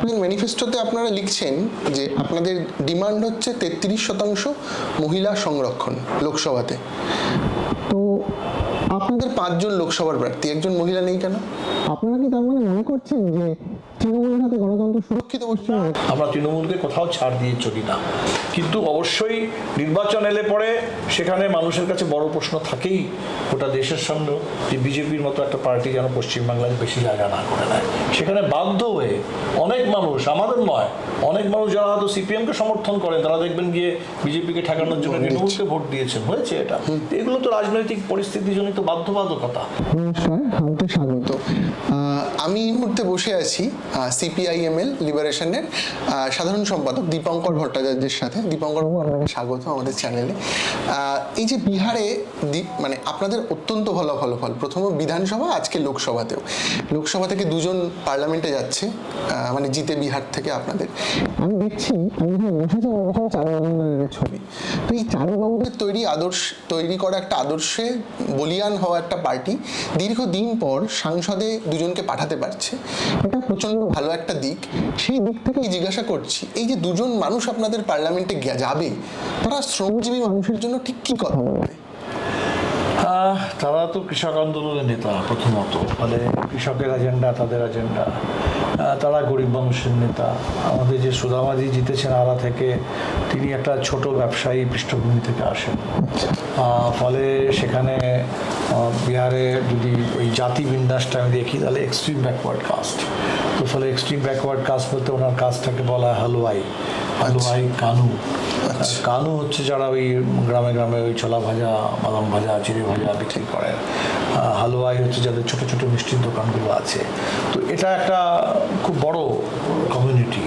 আপনাদের ম্যানিফেস্টোতে আপনারা লিখছেন যে আপনাদের ডিমান্ড হচ্ছে তেত্রিশ শতাংশ মহিলা সংরক্ষণ লোকসভাতে। তো আপনাদের পাঁচজন লোকসভার প্রার্থী, একজন মহিলা নেই কেন? আপনারা কি তার মানে মনে করছেন যে তৃণমূলের হাতে গণতন্ত্র সুরক্ষিত পশ্চিমবঙ্গে আমরা তৃণমূলকে কোথাও ছাড় দিয়ে চলি না। কিন্তু অবশ্যই নির্বাচন এলে পরে সেখানে মানুষের কাছে বড় প্রশ্ন থাকেই। গোটা দেশের সামনে যে বিজেপির মতো একটা পার্টি যেন পশ্চিমবাংলায় বেশি জায়গা না করে নেয় সেখানে বাধ্য হয়ে অনেক মানুষ আমাদের নয় অনেক মানুষ যারা হয়তো সিপিএমকে সমর্থন করেন তারা দেখবেন গিয়ে বিজেপিকে ঠেকানোর জন্য তৃণমূলকে ভোট দিয়েছেন। হয়েছে এটা। এগুলো তো রাজনৈতিক পরিস্থিতিজনিত বাধ্যবাধকতা। নমস্কার হামতে স্বাগত। আমি এই মুহূর্তে বসে আছি সিপিআইএমএল লিবারেশনের সাধারণ সম্পাদক দীপঙ্কর ভট্টাচার্যের সাথে। দীপঙ্কর আপনাকে স্বাগত আমাদের চ্যানেলে এই যে বিহারে মানে আপনাদের অত্যন্ত ভালো ফলাফল। প্রথম বিধানসভা, আজকে লোকসভাতেও। লোকসভা থেকে দুজন পার্লামেন্টে যাচ্ছে মানে জিতে বিহার থেকে আপনাদের। আমি দেখছি ছবি। তো এই চারুবাবুকে আমাদের তৈরি আদর্শ, তৈরি করা একটা আদর্শে বলিয়ান হওয়া একটা পার্টি। দীর্ঘদিন পর সংসদে দুজনকে পাঠাতে পারছে। এটা প্রচণ্ড ভালো একটা দিক। সেই দিক থেকে জিজ্ঞাসা করছি এই যে দুজন মানুষ আপনাদের পার্লামেন্টে যাবে তারা শ্রমজীবী মানুষের জন্য ঠিক কি কথা বলবে? আহ, তারা তো কৃষক আন্দোলনের নেতা প্রথমত। ফলে কৃষকের এজেন্ডা তাদের এজেন্ডা তারা গরিব মানুষের নেতা। আমাদের যে সুদামাজি জিতেছেন আরা থেকে তিনি একটা ছোট ব্যবসায়ী পৃষ্ঠভূমি থেকে আসেন। ফলে সেখানে বিহারে যদি ওই জাতি বিন্যাসটা আমি দেখি তাহলে এক্সট্রিম ব্যাকওয়ার্ড কাস্ট তো ফলে এক্সট্রিম ব্যাকওয়ার্ড কাস্ট বলতে ওনার কাজটাকে বলা হয় হালুয়াই। হালুয়াই কানু। কানু হচ্ছে যারা ওই গ্রামে গ্রামে ওই ছোলা ভাজা বাদাম ভাজা চিড়ে ভাজা বিক্রি করেন হালুয়াই হচ্ছে যাদের ছোট ছোট মিষ্টির দোকানগুলো আছে। তো এটা একটা খুব বড় কমিউনিটি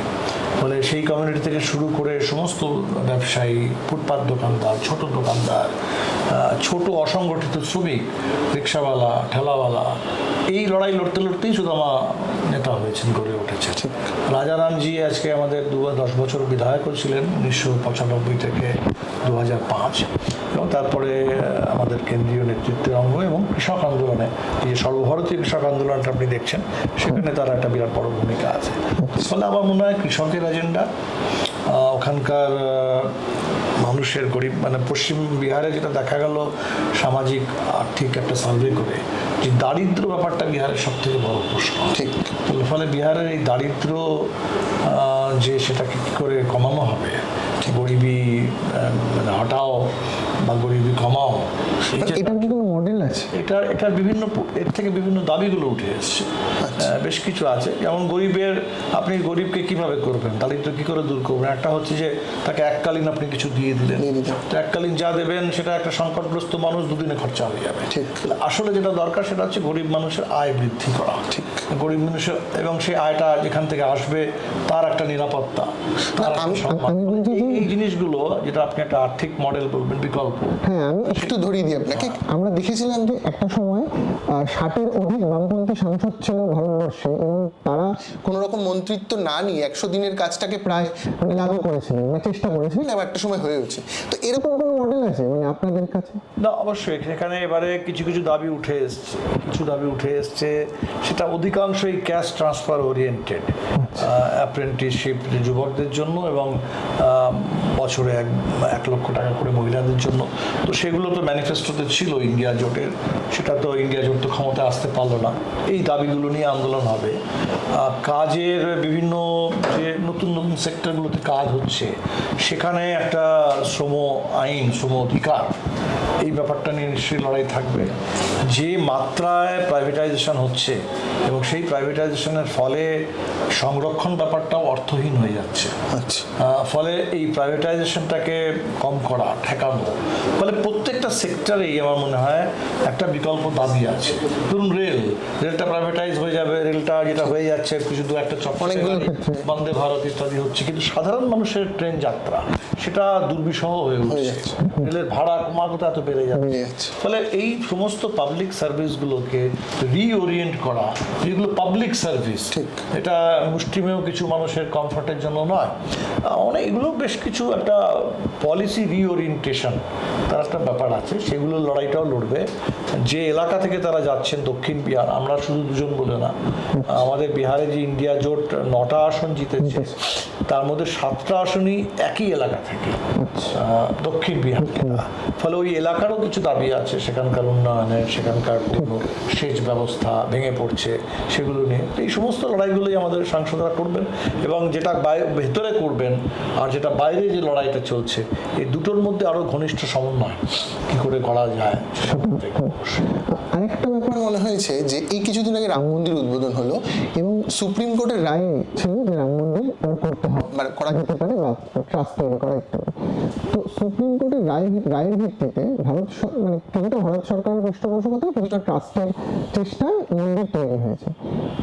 ফলে সেই কমিউনিটি থেকে শুরু করে সমস্ত ব্যবসায়ী ফুটপাত দোকানদার ছোট দোকানদার ছোট অসংগঠিত শ্রমিক রিক্সাওয়ালা ঠেলাওয়ালা এই লড়াই লড়তে লড়তেই শুধু আমার নেতা হয়েছেন গড়ে উঠেছে রাজারামজি আজকে আমাদের দু দশ বছর বিধায়কও ছিলেন উনিশশো পঁচানব্বই থেকে দু হাজার পাঁচ। এবং তারপরে আমাদের কেন্দ্রীয় নেতৃত্বের অঙ্গ এবং কৃষক আন্দোলনে এই যে সর্বভারতীয় কৃষক আন্দোলনটা আপনি দেখছেন সেখানে তার একটা বিরাট বড় ভূমিকা আছে। ফলে আমার মনে হয় কৃষকের এজেন্ডা ওখানকার মানুষের গরিব মানে পশ্চিম বিহারে যেটা দেখা গেল সামাজিক আর্থিক একটা সার্ভে করে যে দারিদ্র ব্যাপারটা বিহারের সব থেকে বড় প্রশ্ন। ঠিক। ফলে বিহারের এই দারিদ্র যে সেটাকে কী করে কমানো হবে গরিবি মানে হটাও বা গরিবি কমাও এই যে আছে? এটার এটার বিভিন্ন এর থেকে বিভিন্ন দাবিগুলো উঠে এসছে। বেশ কিছু আছে। যেমন গরিবের আপনি গরিবকে কীভাবে করবেন? দারিদ্র কি করে দূর করবেন? একটা হচ্ছে যে তাকে এককালীন আপনি কিছু দিয়ে দিলেন। এককালীন যা দেবেন সেটা একটা সংকটগ্রস্ত মানুষ দুদিনে খরচা হয়ে যাবে। ঠিক। আসলে যেটা দরকার সেটা হচ্ছে গরিব মানুষের আয় বৃদ্ধি করা। ঠিক। গরিব মানুষের এবং সেই আয়টা যেখান থেকে আসবে তার একটা নিরাপত্তা এই- জিনিসগুলো যেটা আপনি একটা আর্থিক মডেল বলবেন বিকল্প। হ্যাঁ আমি একটু ধরিয়ে দিই আপনাকে। আমরা দেখেছিলাম যে একটা সময় আহ, ষাটের অধিক বামপন্থী সাংসদ ছিল ভারতবর্ষে এবং তারা কোনো রকম মন্ত্রিত্ব না নিয়ে একশো দিনের কাজটাকে প্রায় মানে লাগু করেছিলেন বা চেষ্টা করেছিলেন। আবার একটা সময় হয়ে উঠছে তো এরকম এরকম কোনো মডেল আছে? মানে আপনাদের কাছে? না অবশ্যই। সেখানে এবারে কিছু কিছু দাবি উঠে এসছে। কিছু দাবি উঠে এসছে। সেটা অধিকাংশই ক্যাশ ট্রান্সফার ওরিয়েন্টেড অ্যাপ্রেন্টিসশিপ যুবকদের জন্য এবং বছরে এক এক লক্ষ টাকা করে মহিলাদের জন্য। তো সেগুলো তো ম্যানিফেস্টোতে ছিল ইন্ডিয়া জোটের। সেটা তো ইন্ডিয়া জোট তো ক্ষমতায় আসতে পারল না। এই দাবিগুলো নিয়ে আন্দোলন হবে। কাজের বিভিন্ন যে নতুন নতুন সেক্টরগুলোতে কাজ হচ্ছে সেখানে একটা শ্রম আইন শ্রম অধিকার এই ব্যাপারটা নিয়ে নিশ্চয়ই লড়াই থাকবে। যে মাত্রায় প্রাইভেটাইজেশন হচ্ছে এবং সেই প্রাইভেটাইজেশনের ফলে সংরক্ষণ ব্যাপারটাও অর্থহীন হয়ে যাচ্ছে। আচ্ছা। ফলে এই প্রাইভেটাইজেশনটাকে কম করা ঠেকানো ফলে প্রত্যেকটা সেক্টরেই আমার মনে হয় একটা বিকল্প দাবি আছে। ধরুন রেল রেলটা প্রাইভেটাইজ হয়ে যাবে রেলটা যেটা হয়ে যাচ্ছে কিছু দু একটা ক্ষেত্রে। বন্দে ভারত ইত্যাদি হচ্ছে। কিন্তু সাধারণ মানুষের ট্রেন যাত্রা সেটা দুর্বিষহ হয়ে উঠছে। রেলের ভাড়া ক্রমাগত এত বেড়ে যাচ্ছে। ফলে এই সমস্ত পাবলিক সার্ভিসগুলোকে রিওরিয়েন্ট করা যেগুলো পাবলিক সার্ভিস। এটা মুষ্টিমেয় কিছু মানুষের কমফর্টের জন্য নয় অনেক এগুলো বেশ কিছু একটা পলিসি রিওরিয়েন্টেশন তার একটা ব্যাপার আছে সেগুলো লড়াইটাও লড়বে। যে এলাকা থেকে তারা যাচ্ছেন দক্ষিণ বিহার আমরা শুধু দুজন বলে না আমাদের বিহারে যে ইন্ডিয়া জোট নটা আসন জিতেছে তার মধ্যে সাতটা আসনই একই এলাকা থেকে আহ, দক্ষিণ বিহার। ফলে ওই এলাকারও কিছু দাবি আছে সেখানকার উন্নয়নের সেখানকার সেচ ব্যবস্থা ভেঙে পড়ছে সেগুলো নিয়ে। এই সমস্ত লড়াইগুলোই আমাদের সাংসদরা করবেন এবং যেটা ভেতরে করবেন আর যেটা বাইরে যে লড়াইটা চলছে এই দুটোর মধ্যে আরও ঘনিষ্ঠ সমন্বয় কি করে করা যায় আরেকটা ব্যাপার মনে হয়েছে যে এই কিছুদিন আগে রাম মন্দির উদ্বোধন হলো এবং সুপ্রিম কোর্টের রায় রায় ছিল যে রাম মন্দির করতে হবে মানে করা যেতে পারে বা ট্রাস্ট তৈরি করা যেতে পারে। তো সুপ্রিম কোর্টের রায় রায়ের ভিত্তিতে ভারত মানে কিছুটা ভারত সরকারের পৃষ্ঠপোষকতা কিছুটা ট্রাস্টের চেষ্টায় মন্দির তৈরি হয়েছে।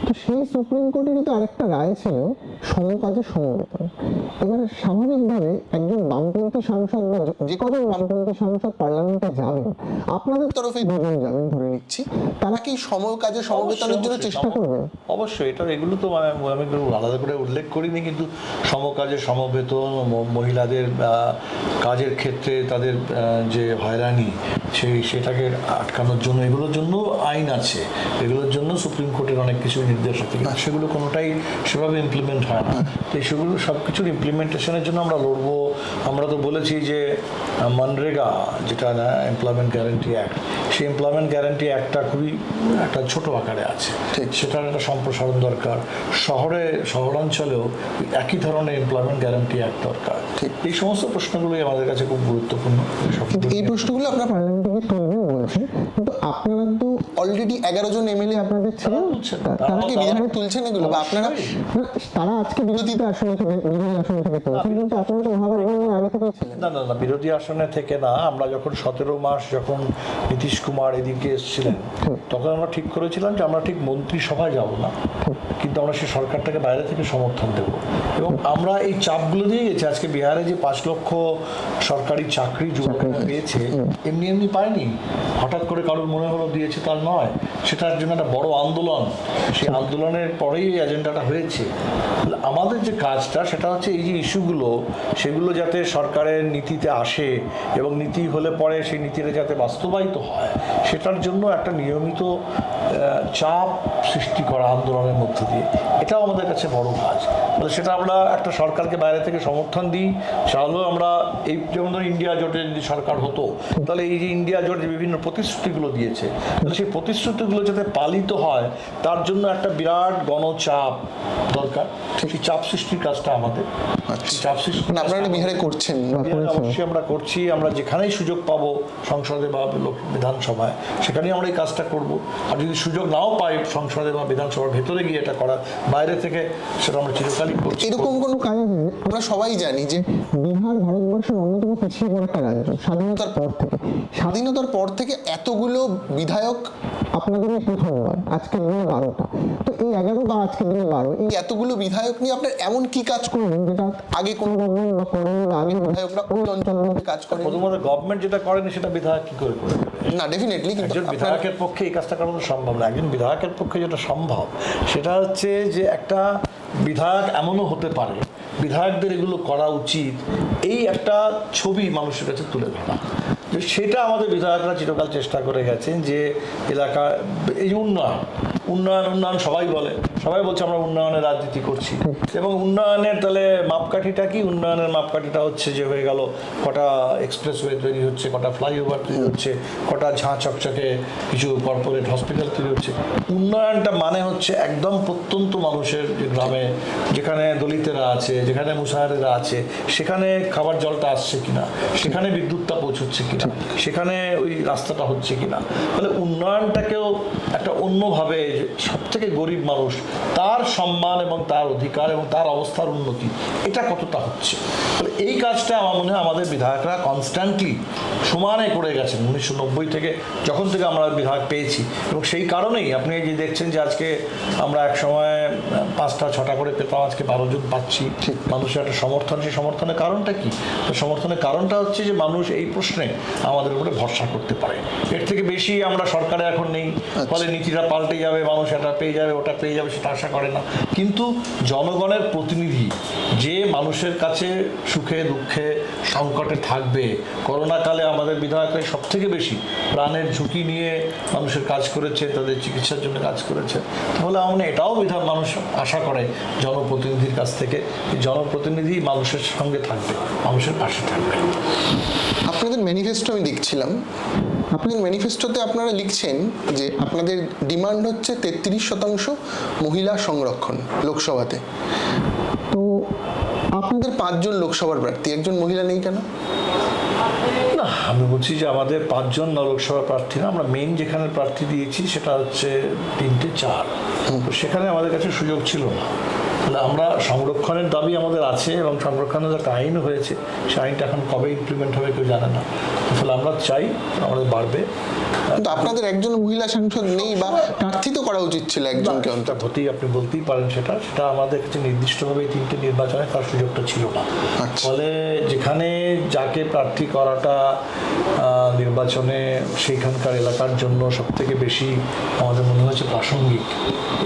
তো সেই সুপ্রিম কোর্টের কিন্তু আরেকটা রায় ছিল সমকাজে সমবেতন এবারে স্বাভাবিকভাবে একজন বামপন্থী সাংসদ বা যে- কজন বামপন্থী সাংসদ পার্লামেন্টে যাবেন আপনাদের তরফে দুজন যাবেন ধরে নিচ্ছি। তারা কি সম কাজে সমবেতনের জন্য চেষ্টা করবে? অবশ্যই এটা এগুলো তো মানে আমি আলাদা করে উল্লেখ করিনি কিন্তু সমকাজে সমবেতন মহিলাদের কাজের ক্ষেত্রে তাদের যে হয়রানি সেই সেটাকে আটকানোর জন্য এগুলোর জন্য আইন আছে। এগুলোর জন্য সুপ্রিম কোর্টের অনেক কিছু নির্দেশ আছে। কিন্তু সেগুলো কোনোটাই সেভাবে ইমপ্লিমেন্ট হয় না। তো সেগুলো সব কিছুর ইমপ্লিমেন্টেশনের জন্য আমরা লড়বো। আমরা তো বলেছি যে মনরেগা যেটা না এমপ্লয়মেন্ট গ্যারান্টি অ্যাক্ট সেই এমপ্লয়মেন্ট গ্যারান্টি অ্যাক্টটা খুবই একটা ছোট আকারে আছে। সেটার একটা সম্প্রসারণ দরকার। শহরে শহরাঞ্চলেও একই ধরনের এমপ্লয়মেন্ট গ্যারান্টি অ্যাক্ট দরকার। এই সমস্ত প্রশ্নগুলোই আমাদের কাছে খুব গুরুত্বপূর্ণ। এই প্রশ্নগুলো আপনার কিন্তু আপনারা তো অলরেডি এগারো জন এমএলএ আপনাদের তারা তুলছেন। কি এগুলো? বা আপনারা তারা আজকে বিরোধীতে আসন থেকে বিরোধী আসন থেকে তুলছেন কিন্তু আপনারা তো আগে থেকেই ছিলেন। না না না বিরোধী আসনে থেকে না। আমরা যখন সতেরো মাস যখন নীতিশ কুমার এদিকে এসেছিলেন তখন আমরা ঠিক করেছিলাম যে আমরা ঠিক মন্ত্রিসভায় যাব না। কিন্তু আমরা সেই সরকারটাকে বাইরে থেকে সমর্থন দেব। এবং আমরা এই চাপগুলো দিয়ে গেছি। আজকে বিহারে যে পাঁচ লক্ষ সরকারি চাকরি যুবকরা পেয়েছে এমনি এমনি পায়নি হঠাৎ করে কারোর মনে হলো দিয়েছে তার নয়, সেটার জন্য একটা বড় আন্দোলন। সেই আন্দোলনের পরেই এই এজেন্ডাটা হয়েছে। আমাদের যে কাজটা, সেটা হচ্ছে এই যে ইস্যুগুলো, সেগুলো যাতে সরকারের নীতিতে আসে এবং নীতি হলে পরে সেই নীতিটা যাতে বাস্তবায়িত হয়, সেটার জন্য একটা নিয়মিত চাপ সৃষ্টি করা আন্দোলনের মধ্য দিয়ে। এটাও আমাদের কাছে বড় কাজ। তাহলে সেটা আমরা একটা সরকারকে বাইরে থেকে সমর্থন দিই। চাইলেও আমরা এই যেমন ধরো ইন্ডিয়া জোটের যদি সরকার হতো তাহলে এই যে ইন্ডিয়া জোট বিভিন্ন প্রতিশ্রুতিগুলো দিয়েছে তাহলে সেই প্রতিশ্রুতিগুলো যাতে পালিত হয় তার জন্য একটা বিরাট গণচাপ দরকার। সেই চাপ সৃষ্টির কাজটা আমাদের। সেই চাপ সৃষ্টি মানে আপনারা বিহারে করছেন। অবশ্যই আমরা করছি। আমরা যেখানেই সুযোগ পাবো সংসদে বা বিধানসভায় সেখানেই আমরা এই কাজটা করব। আর যদি সুযোগ নাও পাই সংসদে বা বিধানসভার ভেতরে গিয়ে এটা করা বাইরে থেকে সেটা আমরা চিরকালই করছি এরকম কোনো আছে আমরা সবাই জানি যে বিহার ভারতবর্ষের অন্যতম পিছিয়ে পড়া একটা রাজ্য স্বাধীনতার পর থেকে। স্বাধীনতার পর থেকে এতগুলো বিধায়ক আপনাদের এই প্রথমবার আজকে দিনে বারোটা। তো এই এগারো বা আজকে দিনে বারো। এই এতগুলো বিধায়ক নিয়ে আপনার এমন কি কাজ করবেন যেটা আগে কোনো গভর্নমেন্ট বা করেন বা আগে বিধায়করা ওই অঞ্চলের মধ্যে কাজ করেন? প্রথমত গভর্নমেন্ট যেটা করেনি সেটা বিধায়ক কি করে করে না ডেফিনেটলি কিন্তু একজন বিধায়কের পক্ষে এই কাজটা করানো সম্ভব না। একজন বিধায়কের পক্ষে যেটা সম্ভব সেটা হচ্ছে যে একটা বিধায়ক এমনও হতে পারে, বিধায়কদের এগুলো করা উচিত, এই একটা ছবি মানুষের কাছে তুলে ধরা। যে সেটা আমাদের বিধায়করা চিরকাল চেষ্টা করে গেছেন যে এলাকা এই উন্নয়ন উন্নয়ন উন্নয়ন সবাই বলে সবাই বলছে আমরা উন্নয়নের রাজনীতি করছি। এবং উন্নয়নের তাহলে মাপকাঠিটা কি? উন্নয়নের মাপকাঠিটা হচ্ছে যে হয়ে গেল, কটা এক্সপ্রেসওয়ে তৈরি হচ্ছে, কটা ফ্লাইওভার তৈরি হচ্ছে, কটা ঝাঁ চকচকে কিছু কর্পোরেট হসপিটাল তৈরি হচ্ছে। উন্নয়নটা মানে হচ্ছে একদম প্রত্যন্ত মানুষের যে গ্রামে, যেখানে দলিতেরা আছে, যেখানে মুসাহারেরা আছে, সেখানে খাবার জলটা আসছে কিনা, সেখানে বিদ্যুৎটা পৌঁছচ্ছে কিনা, সেখানে ওই রাস্তাটা হচ্ছে কিনা। তাহলে উন্নয়নটাকেও একটা অন্যভাবে সব থেকে গরিব মানুষ তার সম্মান এবং তার অধিকার এবং তার অবস্থার উন্নতি এটা কতটা হচ্ছে? তাহলে এই কাজটা আমার মনে হয় আমাদের বিধায়করা কনস্ট্যান্টলি সমানে করে গেছেন। উনিশশো নব্বই থেকে যখন থেকে আমরা বিধায়ক পেয়েছি। এবং সেই কারণেই আপনি যে দেখছেন যে আজকে আমরা এক সময় পাঁচটা ছটা করে পেতাম আজকে বারো জন পাচ্ছি। মানুষের একটা সমর্থন সেই সমর্থনের কারণটা কি? তো সমর্থনের কারণটা হচ্ছে যে মানুষ এই প্রশ্নে আমাদের উপরে ভরসা করতে পারে। এর থেকে বেশি আমরা সরকারে এখন নেই। ফলে নীতিটা পাল্টে যাবে মানুষ এটা পেয়ে যাবে ওটা পেয়ে যাবে সেটা আশা করে না। কিন্তু জনগণের প্রতিনিধি যে মানুষের কাছে সুখে, দুঃখে, সংকটে থাকবে, করোনাকালে আমাদের বিধায়কের সব থেকে বেশি প্রাণের ঝুঁকি নিয়ে মানুষের কাজ করেছে, তাদের চিকিৎসার জন্য কাজ করেছে, তাহলে আমার এটাও বিধান মানুষ আশা করে জনপ্রতিনিধির কাছ থেকে জনপ্রতিনিধি মানুষের সঙ্গে থাকবে, মানুষের পাশে থাকবে। আপনাদের ম্যানিফেস্টো আমি দেখছিলাম। আপনাদের ম্যানিফেস্টোতে আপনারা লিখছেন যে আপনাদের ডিমান্ড হচ্ছে তেত্রিশ শতাংশ মহিলা সংরক্ষণ লোকসভাতে। তো আপনাদের পাঁচজন লোকসভার প্রার্থী একজন মহিলা নেই কেন? না আমি বলছি যে আমাদের পাঁচজন লোকসভা প্রার্থী না আমরা মেন যেখানে প্রার্থী দিয়েছি সেটা হচ্ছে তিনটে চার। তো সেখানে আমাদের কাছে সুযোগ ছিল না। তাহলে আমরা সংরক্ষণের দাবি আমাদের আছে এবং সংরক্ষণের একটা আইন হয়েছে সেই আইনটা এখন কবে ইমপ্লিমেন্ট হবে কেউ জানে না। তাহলে আমরা চাই আমাদের বাড়বে। কিন্তু আপনাদের একজন মহিলা সাংসদ নেই বা প্রার্থী তো করা উচিত ছিল একজনকে অন্তত। হতেই আপনি বলতেই পারেন সেটা। সেটা আমাদের কাছে নির্দিষ্টভাবে এই তিনটে নির্বাচনে তার সুযোগটা ছিল না। আচ্ছা। ফলে যেখানে যাকে প্রার্থী করাটা নির্বাচনে সেইখানকার এলাকার জন্য সব থেকে বেশি আমাদের মনে হয়েছে প্রাসঙ্গিক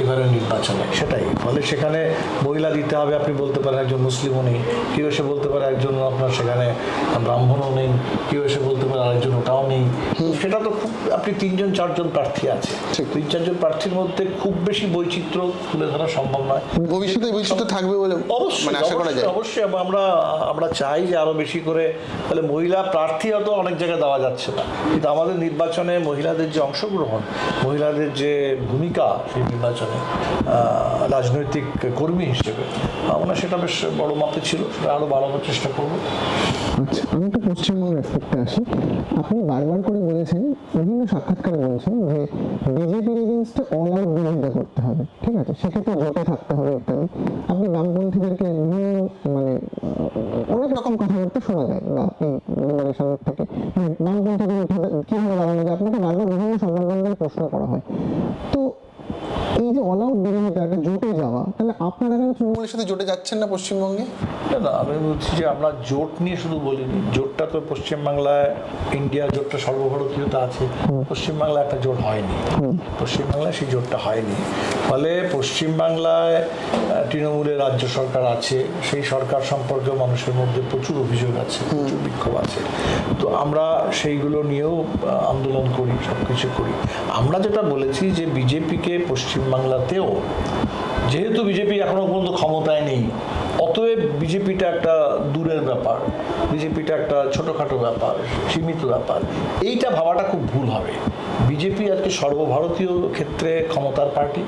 এবারের নির্বাচনে সেটাই। ফলে সেখানে মহিলা দিতে হবে আপনি বলতে পারেন একজন মুসলিমও নেই। কেউ এসে বলতে পারে একজন আপনার সেখানে ব্রাহ্মণও নেই কেউ এসে বলতে পারে আরেকজন ওটাও নেই। সেটা তো খুব আপনি তিনজন চারজন প্রার্থী আছে। তিন চারজন প্রার্থীর মধ্যে খুব বেশি বৈচিত্র্য তুলে ধরা সম্ভব নয়। ভবিষ্যতে বৈচিত্র্য থাকবে বলে অবশ্যই মানে আশা করা যায়। অবশ্যই, আমরা আমরা চাই যে আরও বেশি করে তাহলে মহিলা প্রার্থী হয়তো অনেক জায়গায় দেওয়া যাচ্ছে না। কিন্তু আমাদের নির্বাচনে মহিলাদের যে অংশগ্রহণ মহিলাদের যে ভূমিকা সেই নির্বাচনে আহ, রাজনৈতিক কর্মী হিসেবে। আমরা সেটা বেশ বড় মাপে ছিল, সেটা আরও বাড়ানোর চেষ্টা করব। আচ্ছা আমি একটু পশ্চিমবঙ্গের অ্যাসপেক্টে আসি। আপনি বারবার করে বলেছেন, বিভিন্ন সাক্ষাৎকারে বলছেন যে বিজেপির এগেনস্টে অল আউট বিরোধিতা করতে হবে, ঠিক আছে? সেক্ষেত্রে জোটে থাকতে হবে ইত্যাদি আপনি বামপন্থীদেরকে বিভিন্ন মানে অনেক রকম কথাবার্তা শোনা যায়, বা লিবারেশনের থেকে। মানে বামপন্থীদের উঠে- কীভাবে দাঁড়ানো যায়? আপনাকে বারবার বিভিন্ন সংবাদমাধ্যমে প্রশ্ন করা হয়। তো এই যে অল আউট বিরোধিতা, একটা জোটে যাওয়া আপনারা কেন তৃণমূলের সাথে জোটে যাচ্ছেন না পশ্চিমবঙ্গে? না না আমি বলছি যে আমরা জোট নিয়ে শুধু বলিনি। জোটটা তো পশ্চিমবাংলায় ইন্ডিয়া জোটটা আছে। পশ্চিমবাংলায় একটা জোট হয়নি। পশ্চিমবাংলায় সেই জোটটা হয়নি। ফলে পশ্চিমবাংলায় তৃণমূলের রাজ্য সরকার আছে। সেই সরকার সম্পর্কে মানুষের মধ্যে প্রচুর অভিযোগ আছে প্রচুর বিক্ষোভ আছে। তো আমরা সেইগুলো নিয়েও আন্দোলন করি সব কিছু করি। আমরা যেটা বলেছি যে বিজেপিকে পশ্চিমবাংলাতেও যেহেতু বিজেপি এখনও পর্যন্ত ক্ষমতায় নেই অতএব বিজেপিটা একটা দূরের ব্যাপার, বিজেপিটা একটা ছোটোখাটো ব্যাপার, সীমিত ব্যাপার। এইটা ভাবাটা খুব ভুল হবে। বিজেপি আজকে সর্বভারতীয় ক্ষেত্রে ক্ষমতার পার্টি,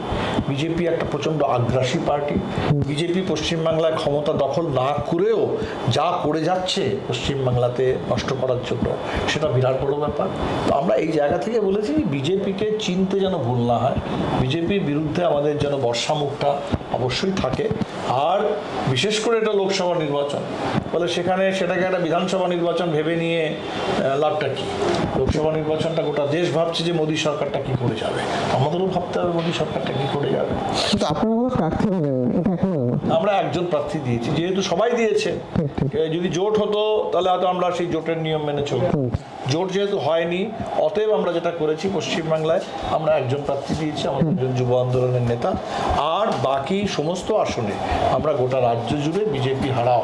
বিজেপি একটা প্রচণ্ড আগ্রাসী পার্টি। বিজেপি পশ্চিমবাংলায় ক্ষমতা দখল না করেও যা করে যাচ্ছে পশ্চিমবাংলাতে নষ্ট করার জন্য, সেটা বিরাট বড় ব্যাপার। তো আমরা এই জায়গা থেকে বলেছি, বিজেপিকে চিনতে যেন ভুল না হয়, বিজেপির বিরুদ্ধে আমাদের যেন বর্ষামুখটা অবশ্যই থাকে। আর বিশেষ করে এটা লোকসভা নির্বাচন। ফলে সেখানে সেটাকে একটা বিধানসভা নির্বাচন ভেবে নিয়ে লাভটা কী? লোকসভা নির্বাচনটা গোটা দেশ ভাবছে যে মোদী সরকারটা কী করে যাবে? আমাদেরও ভাবতে হবে মোদী সরকারটা কী করে যাবে। কিন্তু প্রার্থী এটা আমরা একজন প্রার্থী দিয়েছি যেহেতু সবাই দিয়েছে। যদি জোট হতো তাহলে হয়তো আমরা সেই জোটের নিয়ম মেনে চলতাম। জোট যেহেতু হয়নি অতএব আমরা যেটা করেছি পশ্চিমবাংলায় আমরা একজন প্রার্থী দিয়েছি আমাদের একজন যুব আন্দোলনের নেতা। আর বাকি সমস্ত আসনে আমরা গোটা রাজ্য জুড়ে বিজেপি হারাও।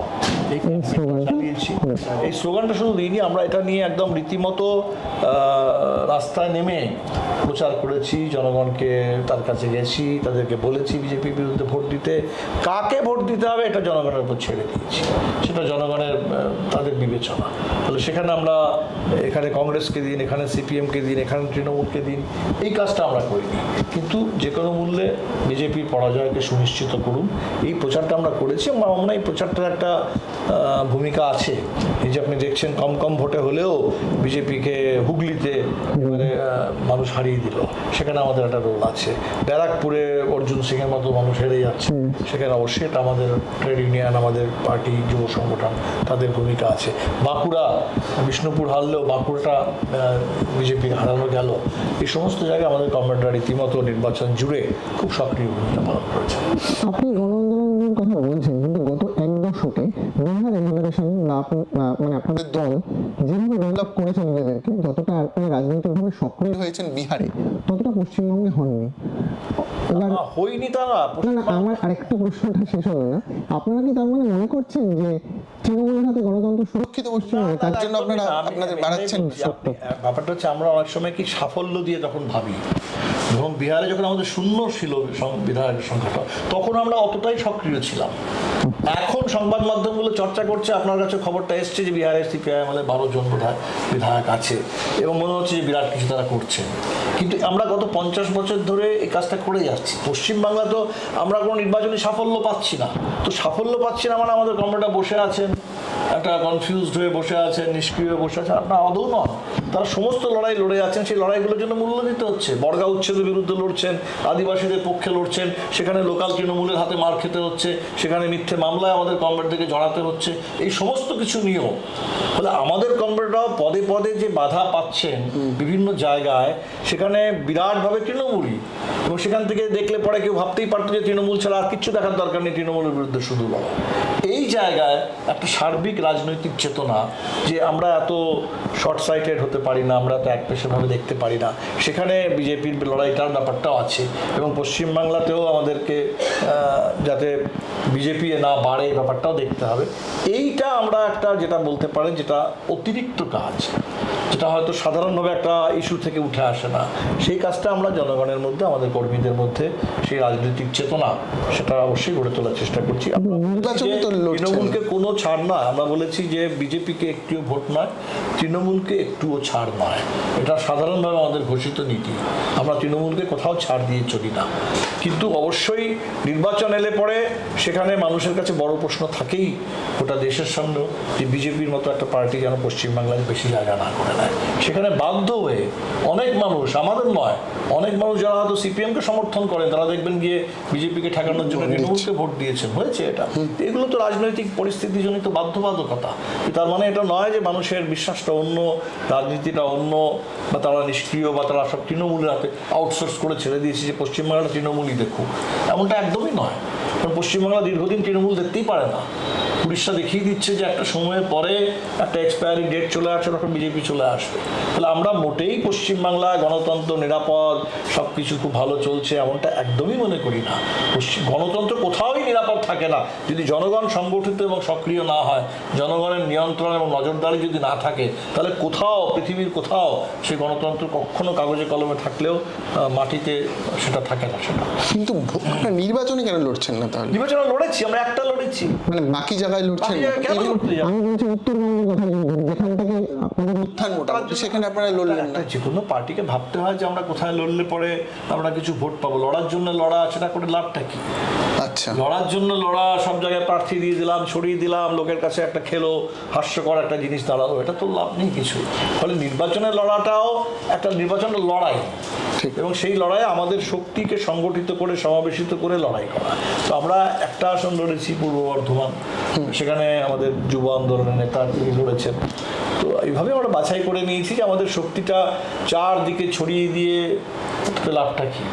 এই স্লোগানটা? এই স্লোগানটা শুধু দিইনি আমরা এটা নিয়ে একদম রীতিমতো আহ, রাস্তায় নেমে প্রচার করেছি। জনগণকে তার কাছে গেছি তাদেরকে বলেছি বিজেপির বিরুদ্ধে ভোট দিতে। কাক কাকে ভোট দিতে হবে এটা জনগণের উপর ছেড়ে দিয়েছি। সেটা জনগণের তাদের বিবেচনা। তাহলে সেখানে আমরা এখানে কংগ্রেসকে দিন এখানে সিপিএমকে দিন এখানে তৃণমূলকে দিন এই কাজটা আমরা করিনি। কিন্তু যে কোনো মূল্যে বিজেপির পরাজয়কে সুনিশ্চিত করুন। এই প্রচারটা আমরা করেছি আমরা আমরা এই প্রচারটার একটা ভূমিকা আছে। এই যে আপনি দেখছেন কম কম ভোটে হলেও বিজেপিকে হুগলিতে মানে মানুষ হারিয়ে দিল। সেখানে আমাদের একটা রোল আছে। ব্যারাকপুরে অর্জুন সিং এর মতো মানুষ হেরে যাচ্ছে। সেখানে অবশ্যই এটা আমাদের ট্রেড ইউনিয়ন, আমাদের পার্টি, যুব সংগঠন, তাদের ভূমিকা আছে। বাঁকুড়া, বিষ্ণুপুর হারলেও বাঁকুড়াটা বিজেপি হারানো গেল। এই সমস্ত জায়গায় আমাদের কমান্ডার রীতিমতো নির্বাচন জুড়ে খুব সক্রিয় ভূমিকা পালন করেছে আপনি গণ কথা বলছেন। এক বিহার মানে আপনাদের দল যেভাবে ডেভেলপ করেছেন নিজেদেরকে যতটা রাজনৈতিকভাবে সক্রিয় হয়েছেন বিহারে ততটা পশ্চিমবঙ্গে হননি। এবার হয়নি তারা না আমার আরেকটা প্রশ্নটা শেষ হলো না। আপনারা কি তার মানে মনে করছেন যে তৃণমূলের হাতে গণতন্ত্র সুরক্ষিত পশ্চিমবঙ্গে তার জন্য আপনারা আপনাদের বাড়াচ্ছেন ব্যাপারটা হচ্ছে আমরা অনেক সময় কি সাফল্য দিয়ে তখন ভাবি এবং বিহারে যখন আমাদের শূন্য ছিল বিধায়কের সংখ্যাটা তখন আমরা অতটাই সক্রিয় ছিলাম। এখন সংবাদ মাধ্যমগুলো চর্চা করছে, আপনার কাছে খবরটা এসছে যে বিহারের সিপিআই আমাদের বারো জন বোধহয় বিধায়ক আছে এবং মনে হচ্ছে যে বিরাট কিছু তারা করছে কিন্তু আমরা গত পঞ্চাশ বছর ধরে এই কাজটা করে যাচ্ছি। পশ্চিমবাংলা তো আমরা কোনো নির্বাচনী সাফল্য পাচ্ছি না। তো সাফল্য পাচ্ছি না মানে আমাদের কমরেটা বসে আছেন। একটা কনফিউজড হয়ে বসে আছেন নিষ্ক্রিয় হয়ে বসে আছেন আপনার আদৌ নন। তারা সমস্ত লড়াই লড়ে যাচ্ছেন। সেই লড়াইগুলোর জন্য মূল্য দিতে হচ্ছে। বর্গা উচ্ছেদের বিরুদ্ধে লড়ছেন, আদিবাসীদের পক্ষে লড়ছেন, সেখানে লোকাল তৃণমূলের হাতে মার খেতে হচ্ছে, সেখানে মিথ্যে মামলায় আমাদের কমরেডদেরকে জড়াতে হচ্ছে। এই সমস্ত কিছু নিয়েও। ফলে আমাদের কমরেডরাও পদে পদে যে বাধা পাচ্ছেন বিভিন্ন জায়গায়, সেখানে বিরাটভাবে তৃণমূলই। এবং সেখান থেকে দেখলে পরে কেউ ভাবতেই পারতো যে তৃণমূল ছাড়া আর কিচ্ছু দেখার দরকার নেই তৃণমূলের বিরুদ্ধে শুধু লড়া এই জায়গায় একটা সার্বিক রাজনৈতিক চেতনা যে আমরা এত শর্ট সাইটেড হতে পারি না আমরা এত একপেশেভাবে দেখতে পারি না। সেখানে বিজেপির লড়াইটার ব্যাপারটাও আছে এবং পশ্চিমবাংলাতেও আমাদেরকে যাতে বিজেপি না বাড়ে এই ব্যাপারটাও দেখতে হবে। এইটা আমরা একটা যেটা বলতে পারেন যেটা অতিরিক্ত কাজ যেটা হয়তো সাধারণভাবে একটা ইস্যু থেকে উঠে আসে না। সেই কাজটা আমরা জনগণের মধ্যে আমাদের কর্মীদের মধ্যে সেই রাজনৈতিক চেতনা সেটা অবশ্যই গড়ে তোলার চেষ্টা করছি। তো। তৃণমূলকে কোনো ছাড় না আমরা বলেছি যে বিজেপিকে একটিও ভোট নয়, তৃণমূলকে একটুও ছাড় নয়। এটা সাধারণভাবে আমাদের ঘোষিত নীতি। আমরা তৃণমূলকে কোথাও ছাড় দিয়ে চলি না। কিন্তু অবশ্যই নির্বাচন এলে পরে সেখানে মানুষের কাছে বড় প্রশ্ন থাকেই গোটা দেশের সামনেও, যে বিজেপির মতো একটা পার্টি যেন পশ্চিমবাংলায় বেশি জায়গা না করে নেয়। সেখানে বাধ্য হয়ে অনেক মানুষ, আমাদের নয় অনেক মানুষ যারা হয়তো সিপিএমকে সমর্থন করেন তারা দেখবেন গিয়ে বিজেপিকে ঠেকানোর জন্য তৃণমূলকে ভোট দিয়েছেন। হয়েছে এটা। এগুলো তো রাজনৈতিক পরিস্থিতিজনিত বাধ্যবাধকতা। তার মানে এটা নয় যে মানুষের বিশ্বাসটা অন্য রাজনীতিটা অন্য বা তারা নিষ্ক্রিয় বা তারা সব তৃণমূলের হাতে আউটসোর্স করে ছেড়ে দিয়েছে যে পশ্চিমবাংলাটা তৃণমূলই দেখুক। এমনটা একদমই নয়। পশ্চিমবাংলা দীর্ঘদিন তৃণমূল দেখতেই পারে না। উড়িষ্যা দেখিয়ে দিচ্ছে যে একটা সময়ের পরে একটা এক্সপায়ারি ডেট চলে আসছে একটা বিজেপি চলে আসবে। তাহলে আমরা মোটেই পশ্চিমবাংলায় গণতন্ত্র নিরাপদ সব কিছু খুব ভালো চলছে এমনটা একদমই মনে করি না। পশ্চিম গণতন্ত্র কোথাওই নিরাপদ থাকে না। যদি জনগণ সংগঠিত এবং সক্রিয় না হয়, জনগণের নিয়ন্ত্রণ এবং নজরদারি যদি না থাকে, তাহলে কোথাও, পৃথিবীর কোথাও সেই গণতন্ত্র কখনো কাগজে কলমে থাকলেও মাটিতে সেটা থাকে না সেটা। কিন্তু নির্বাচনে কেন লড়ছেন না তাহলে নির্বাচনে লড়েছি আমরা একটা লড়েছি মানে বাকি জায়গায় লড়ছেন? আমি বলছি উত্তরবঙ্গের কথা যেখান উত্থান মোটামুটি সেখানে আপনারা লড়লেন না। যে কোনো পার্টিকে ভাবতে হয় যে আমরা কোথায় লড়লে পরে আমরা কিছু ভোট পাবো। লড়ার জন্য লড়া সেটা করে লাভটা কি? আচ্ছা। লড়ার জন্য লড়া সব জায়গায় প্রার্থী দিয়ে দিলাম ছড়িয়ে দিলাম লোকের কাছে একটা খেলো হাস্যকর একটা জিনিস দাঁড়াল এটা তো লাভ নেই কিছু। ফলে নির্বাচনের লড়াটাও একটা নির্বাচনের লড়াই। ঠিক। এবং সেই লড়াই আমাদের শক্তিকে সংগঠিত করে সমাবেশিত করে লড়াই করা। তো আমরা একটা আসন লড়েছি পূর্ব বর্ধমান। সেখানে আমাদের যুব আন্দোলনের নেতা তিনি লড়েছেন। তো এইভাবে আমরা বাছাই করে নিয়েছি যে আমাদের শক্তিটা চারদিকে ছড়িয়ে দিয়ে লাভটা কি?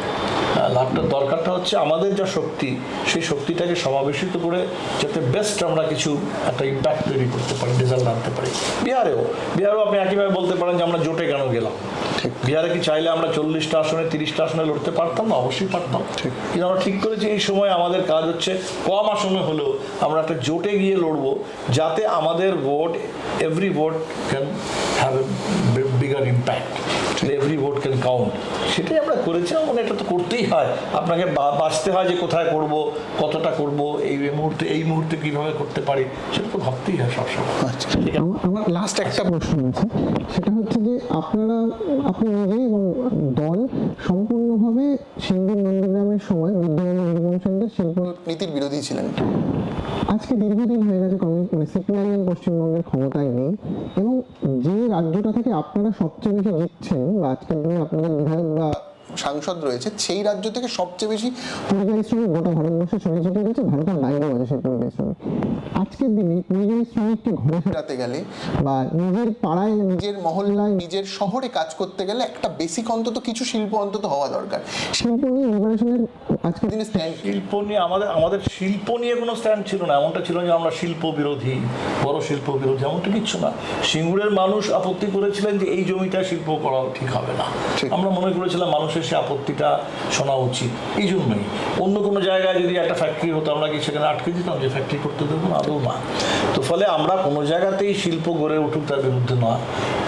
আহ, লাভটার দরকারটা হচ্ছে আমাদের যা শক্তি সেই শক্তিটাকে সমাবেশিত করে যাতে বেস্ট আমরা কিছু একটা ইম্প্যাক্ট তৈরি করতে পারি রেজাল্ট আনতে পারি। বিহারেও বিহারেও আপনি একইভাবে বলতে পারেন যে আমরা জোটে কেন গেলাম? ঠিক। বিহারে কি চাইলে আমরা চল্লিশটা আসনে তিরিশটা আসনে লড়তে পারতাম? না অবশ্যই পারতাম। ঠিক। কিন্তু আমরা ঠিক করেছি এই সময় আমাদের কাজ হচ্ছে কম আসনে হলেও আমরা একটা জোটে গিয়ে লড়বো যাতে আমাদের vote every vote can have a bigger impact every vote can count সেটাই আমরা করেছিলাম মানে এটা তো করতেই হয়। আপনাকে বা- বাঁচতে হয় যে কোথায় করব কতটা করব এই মুহূর্তে এই মুহূর্তে কীভাবে করতে পারি সেটা তো ভাবতেই হয় সবসময়। আচ্ছা আমার লাস্ট একটা প্রশ্ন আছে। সেটা হচ্ছে যে আপনারা আপনি নিজে এবং দল সম্পূর্ণভাবে সিন্ধু নন্দীগ্রামের সময় বিদ্যমান নির্বাচনদের শিল্প নীতির বিরোধী ছিলেন। আজকে দীর্ঘদিন হয়ে গেছে মানে সিপিআইএম পশ্চিমবঙ্গের ক্ষমতায় নেই। এবং যে রাজ্যটা থেকে আপনারা সবচেয়ে বেশি জিতছেন বা আজকের দিনে আপনাদের বিধায়ক বা সাংসদ রয়েছে সেই রাজ্য থেকে সবচেয়ে বেশি পরিযায়ী শ্রমিক গোটা ভারতবর্ষে ছড়িয়ে ছিটিয়ে রয়েছে ভারতের বাইরেও আছে সেই পরিযায়ী শ্রমিক আজকের দিনে পরিযায়ী শ্রমিককে ঘরে ফেরাতে গেলে বা নিজের পাড়ায় নিজের মহল্লায় নিজের শহরে কাজ করতে গেলে একটা বেসিক অন্তত কিছু শিল্প অন্তত হওয়া দরকার। শিল্প নিয়ে লিবারেশনের আজকের দিনে স্ট্যান্ড শিল্প নিয়ে আমাদের আমাদের শিল্প নিয়ে কোনো স্ট্যান্ড ছিল না। এমনটা ছিল যে আমরা শিল্প বিরোধী বড় শিল্প বিরোধী এমনটা কিচ্ছু না। সিঙ্গুরের মানুষ আপত্তি করেছিলেন যে এই জমিটা শিল্প করা ঠিক হবে না। ঠিক। আমরা মনে করেছিলাম মানুষের সে আপত্তিটা শোনা উচিত। এই জন্যই। অন্য কোনো জায়গায় যদি একটা ফ্যাক্টরি হতো, আমরা কি সেখানে আটকে দিতাম যে ফ্যাক্টরি করতে দেবো না? আদৌ না। তো ফলে আমরা কোনো জায়গাতেই শিল্প গড়ে উঠুক তার বিরুদ্ধে নয়।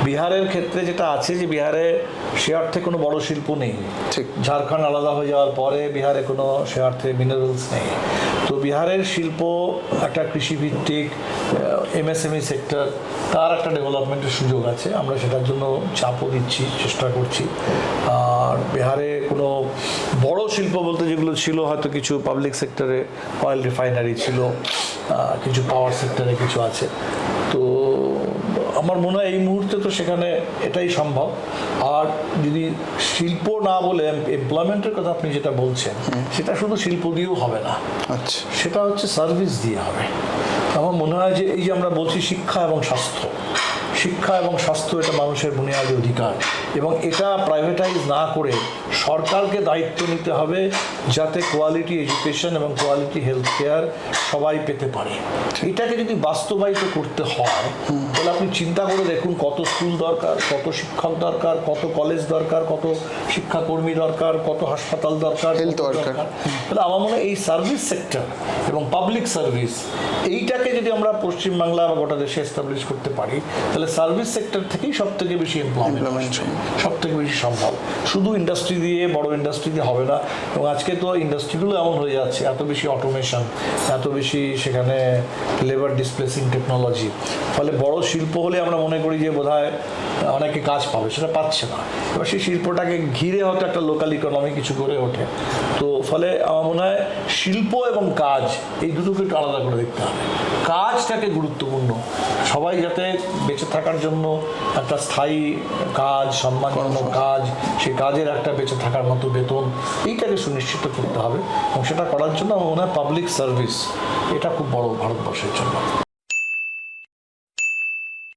বিহারের ক্ষেত্রে যেটা আছে যে বিহারে সে অর্থে কোনো বড় শিল্প নেই। ঠিক। ঝাড়খণ্ড আলাদা হয়ে যাওয়ার পরে বিহারে কোনো সে অর্থে মিনারেলস নেই। তো বিহারের শিল্প একটা কৃষিভিত্তিক এমএসএমই সেক্টর তার একটা ডেভেলপমেন্টের সুযোগ আছে। আমরা সেটার জন্য চাপও দিচ্ছি চেষ্টা করছি। আর বিহারে কোনো বড় শিল্প বলতে যেগুলো ছিল হয়তো কিছু পাবলিক সেক্টরে অয়েল রিফাইনারি ছিল কিছু পাওয়ার সেক্টরে কিছু আছে। তো আমার মনে হয় এই মুহূর্তে তো সেখানে এটাই সম্ভব। আর যদি শিল্প না বলে এমপ্লয়মেন্টের কথা আপনি যেটা বলছেন সেটা শুধু শিল্প দিয়েও হবে না। আচ্ছা। সেটা হচ্ছে সার্ভিস দিয়ে হবে। আমার মনে হয় যে এই যে আমরা বলছি শিক্ষা এবং স্বাস্থ্য শিক্ষা এবং স্বাস্থ্য এটা মানুষের বুনিয়াদী অধিকার। এবং এটা প্রাইভেটাইজ না করে সরকারকে দায়িত্ব নিতে হবে যাতে কোয়ালিটি এডুকেশন এবং কোয়ালিটি হেলথ কেয়ার সবাই পেতে পারে। এটাকে যদি বাস্তবায়িত করতে হয় তাহলে আপনি চিন্তা করে দেখুন কত স্কুল দরকার কত শিক্ষক দরকার কত কলেজ দরকার কত শিক্ষাকর্মী দরকার কত হাসপাতাল দরকার দরকার। তাহলে আমার মনে হয় এই সার্ভিস সেক্টর এবং পাবলিক সার্ভিস এইটাকে যদি আমরা পশ্চিমবাংলা বা গোটা দেশে এস্টাবলিশ করতে পারি তাহলে সার্ভিস সেক্টর থেকেই সব থেকে বেশি এমপ্লয়মেন্ট সব থেকে বেশি সম্ভব। শুধু ইন্ডাস্ট্রি দিয়ে বড় ইন্ডাস্ট্রি দিয়ে হবে না। এবং আজকে তো ইন্ডাস্ট্রিগুলো এমন হয়ে যাচ্ছে এত বেশি অটোমেশন এত বেশি সেখানে লেবার ডিসপ্লেসিং টেকনোলজি ফলে বড় শিল্প হলে আমরা মনে করি যে বোধহয় অনেকে কাজ পাবে সেটা পাচ্ছে না। এবার সেই শিল্পটাকে ঘিরে হয়তো একটা লোকাল ইকোনমি কিছু করে ওঠে। তো ফলে আমার মনে হয় শিল্প এবং কাজ এই দুটোকে একটু আলাদা করে দেখতে হবে। কাজটাকে গুরুত্বপূর্ণ। সবাই যাতে বেঁচে থাকার জন্য একটা স্থায়ী কাজ সম্মানজনক কাজ সেই কাজের একটা বেঁচে থাকার মতো বেতন এইটাকে সুনিশ্চিত করতে হবে এবং সেটা করার জন্য আমার মনে হয় পাবলিক সার্ভিস এটা খুব বড় ভারতবর্ষের জন্য।